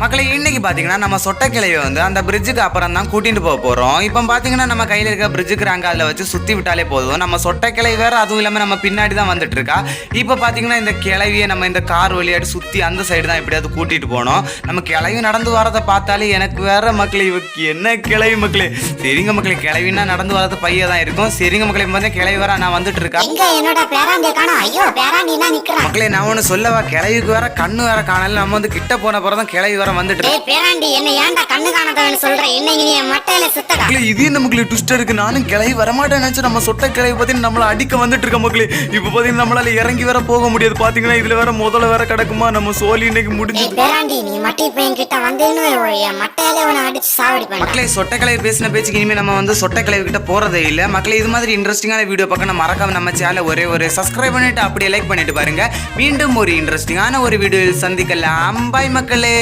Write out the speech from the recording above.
மக்களை இன்னைக்கு பாத்தீங்கன்னா நம்ம சொட்டக்கிளையை வந்து அந்த பிரிட்ஜுக்கு அப்புறம் தான் கூட்டிட்டு போக போறோம். இப்போ பாத்தீங்கன்னா நம்ம கையில இருக்க பிரிட்ஜுக்கு ராங்க அதில் வச்சு சுத்தி விட்டாலே போதும். நம்ம சொட்டக்கிளை வேற அதுவும் இல்லாம நம்ம பின்னாடி தான் வந்துட்டு இருக்கா. இப்போ பாத்தீங்கன்னா இந்த கிளவியை நம்ம இந்த கார் வழியாடி சுத்தி அந்த சைடு தான் எப்படியாவது கூட்டிட்டு போனோம் நம்ம கிளவி நடந்து வரதை பார்த்தாலே எனக்கு வேற மக்களே இவக்கு என்ன கிளவி மக்களே? சரிங்க மக்களே கிளவின்னா நடந்து வரது பைய தான் இருக்கும். சரிங்க மக்களே வந்து கிளவி வேற நான் வந்துட்டு இருக்கா? எங்க என்னோட பேராண்டிய காணோம்? ஐயோ பேராண்டினா நிக்கிறான். மக்களே நான் ஒன்று சொல்லவா? கிளவிக்கு வேற கண்ணு வேற காணல. நம்ம வந்து கிட்ட போன பிறகு தான் கிளவி வேற வந்துட்டு இருக்கு. ஏய் பேராண்டி என்ன ஏன்டா கண்ணு காணாதவன் சொல்ற? இன்னைக்கு நீ மட்டையில சுத்தடா. மக்களே இது என்ன மக்களே ட்விஸ்ட் இருக்கு? நானும் கிளவி வரமாட்டேன்னு நினைச்சு நம்ம சொட்ட கிளவி பார்த்தீங்கன்னா நம்மள அடிக்க வந்துட்டு இருக்க மக்களே. இப்போ பார்த்தீங்கன்னா நம்மளால இறங்கி வேற போக முடியாது. பாத்தீங்கன்னா இதுல வேற முதல்ல வேற கிடக்குமா? நம்ம சோலி இன்னைக்கு முடிஞ்சு பேராண்டி நீ மட்டி பையன் கிட்ட வந்தேன்னு என் மட்டையில உன்னை அடிச்சு சாவடிப்பேன் மக்களே சொட்ட கிளவி பேசின பேச்சுக்கு இனிமே நம்ம வந்து சொட்ட கிளவி கிட்ட போறதே இல்ல. மக்களே இது மாதிரி இன்ட்ரெஸ்டிங்கான வீடியோ பார்க்க நம்ம மறக்காம நம்ம சேனலை ஒரே ஒரு சப்ஸ்கிரைப் பண்ணிட்டு அப்படியே லைக் பண்ணிட்டு பாருங்க. மீண்டும் ஒரு இன்ட்ரெஸ்டிங்கான ஒரு வீடியோவில் சந்திக்கலாம். பாய் மக்களே.